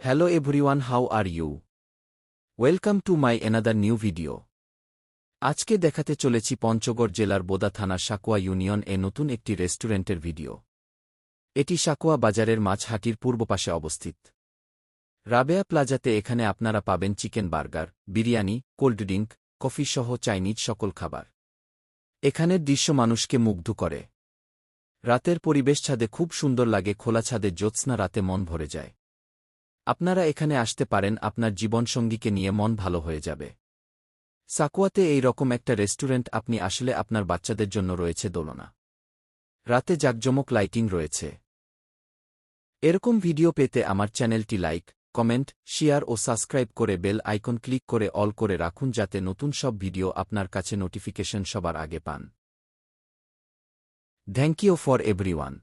Hello everyone, how are you? Welcome to my another new video. আজকে দেখাতে চলেছি পঞ্চগড় জেলার বোদা থানার সাকুয়া ইউনিয়ন এ নতুন একটি রেস্টুরেন্টের ভিডিও এটি সাকুয়া বাজারের মাছহাটির পূর্ব পাশে অবস্থিত। রাবেয়া প্লাজাতে এখানে আপনারা পাবেন chicken burger, biryani, cold drink, coffee সহ চাইনিজ সকল খাবার। এখানের দৃশ্য মানুষকে মুগ্ধ করে। রাতের পরিবেশ ছাদে খুব সুন্দর লাগে, খোলা ছাদে জ্যোৎস্না রাতে মন ভরে যায়। আপনারা এখানে আসতে পারেন, আপনার জীবনসঙ্গীকে নিয়ে মন ভালো হয়ে যাবে। সাকুয়াতে এই রকম একটা রেস্টুরেন্ট আপনি আসলে আপনার বাচ্চাদের জন্য রয়েছে দোলনা। রাতে জাকজমক লাইটিং রয়েছে। এরকম ভিডিও পেতে আমার চ্যানেলটি লাইক, কমেন্ট, শেয়ার ও সাবস্ক্রাইব করে বেল আইকন ক্লিক করে অল করে রাখুন যাতে নতুন সব ভিডিও আপনার কাছে নোটিফিকেশন সবার আগে পান। Thank you for everyone.